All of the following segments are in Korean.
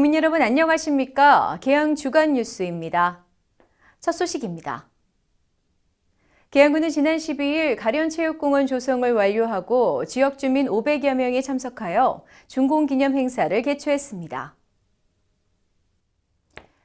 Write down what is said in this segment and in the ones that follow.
여러분 안녕하십니까? 개항 주간 뉴스입니다. 첫 소식입니다. 계양구는 지난 12일 가련체육공원 조성을 완료하고 지역 주민 500여 명이 참석하여 준공기념 행사를 개최했습니다.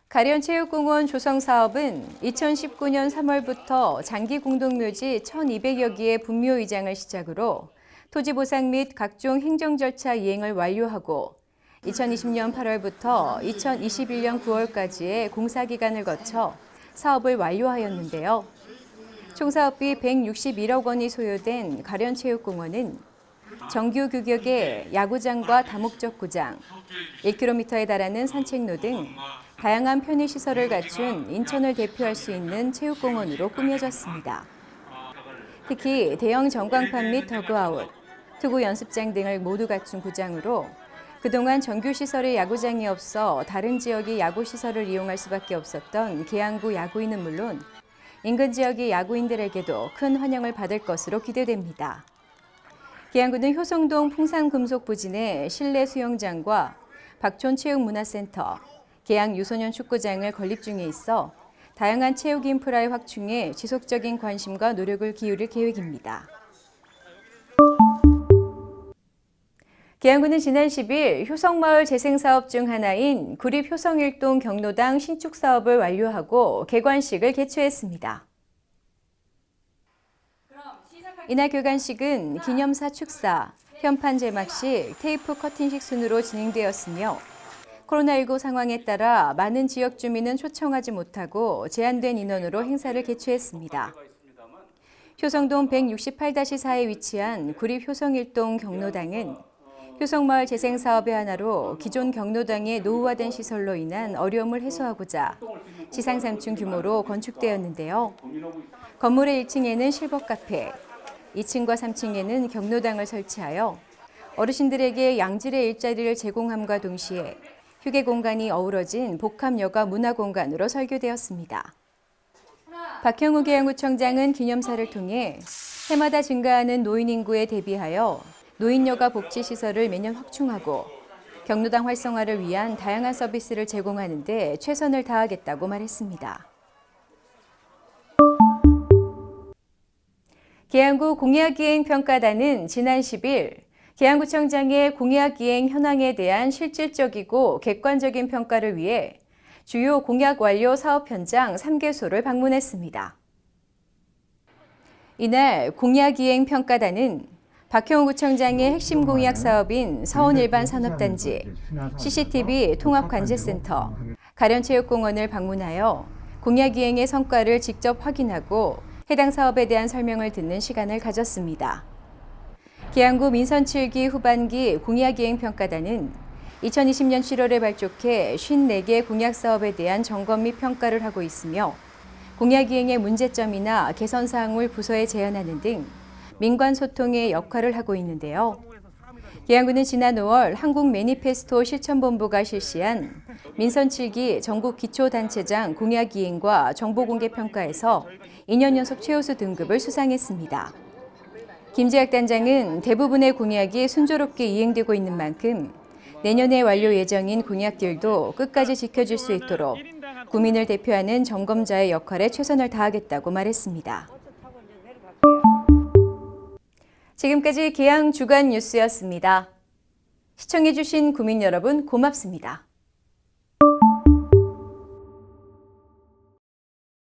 가련체육공원 조성 사업은 2019년 3월부터 장기 공동묘지 1,200여 개의 분묘 이장을 시작으로 토지 보상 및 각종 행정 절차 이행을 완료하고 2020년 8월부터 2021년 9월까지의 공사 기간을 거쳐 사업을 완료하였는데요. 총 사업비 161억 원이 소요된 가련체육공원은 정규 규격의 야구장과 다목적 구장, 1km에 달하는 산책로 등 다양한 편의시설을 갖춘 인천을 대표할 수 있는 체육공원으로 꾸며졌습니다. 특히 대형 전광판 및 더그아웃, 투구 연습장 등을 모두 갖춘 구장으로 그동안 정규 시설의 야구장이 없어 다른 지역의 야구 시설을 이용할 수밖에 없었던 계양구 야구인은 물론 인근 지역의 야구인들에게도 큰 환영을 받을 것으로 기대됩니다. 계양구는 효성동 풍산금속 부진의 실내 수영장과 박촌 체육문화센터, 계양 유소년 축구장을 건립 중에 있어 다양한 체육 인프라의 확충에 지속적인 관심과 노력을 기울일 계획입니다. 계양구는 지난 10일 효성마을 재생사업 중 하나인 구립 효성일동 경로당 신축 사업을 완료하고 개관식을 개최했습니다. 이날 개관식은 기념사 축사, 현판 제막식, 테이프 커팅식 순으로 진행되었으며 코로나19 상황에 따라 많은 지역 주민은 초청하지 못하고 제한된 인원으로 행사를 개최했습니다. 효성동 168-4에 위치한 구립 효성일동 경로당은 효성마을 재생 사업의 하나로 기존 경로당의 노후화된 시설로 인한 어려움을 해소하고자 지상 3층 규모로 건축되었는데요. 건물의 1층에는 실버 카페, 2층과 3층에는 경로당을 설치하여 어르신들에게 양질의 일자리를 제공함과 동시에 휴게 공간이 어우러진 복합 여가 문화 공간으로 설계되었습니다. 박형우 계양구청장은 기념사를 통해 해마다 증가하는 노인 인구에 대비하여 노인 여가 복지 시설을 매년 확충하고 경로당 활성화를 위한 다양한 서비스를 제공하는 데 최선을 다하겠다고 말했습니다. 계양구 공약이행평가단은 지난 10일 계양구청장의 공약이행 현황에 대한 실질적이고 객관적인 평가를 위해 주요 공약 완료 사업 현장 3개소를 방문했습니다. 이날 공약이행 평가단은 박형우 구청장의 핵심 공약 사업인 서원 일반 산업단지, CCTV 통합관제센터, 가련체육공원을 방문하여 공약 이행의 성과를 직접 확인하고 해당 사업에 대한 설명을 듣는 시간을 가졌습니다. 계양구 민선 7기 후반기 공약 이행 평가단은 2020년 7월에 발족해 54개 공약 사업에 대한 점검 및 평가를 하고 있으며 공약 이행의 문제점이나 개선 사항을 부서에 제안하는 등 민관 소통의 역할을 하고 있는데요. 계양구는 지난 5월 한국 매니페스토 실천본부가 실시한 민선 7기 전국 기초단체장 공약 이행과 정보공개 평가에서 2년 연속 최우수 등급을 수상했습니다. 김재학 단장은 대부분의 공약이 순조롭게 이행되고 있는 만큼 내년에 완료 예정인 공약들도 끝까지 지켜줄 수 있도록 구민을 대표하는 점검자의 역할에 최선을 다하겠다고 말했습니다. 지금까지 계양 주간 뉴스였습니다. 시청해주신 구민 여러분 고맙습니다.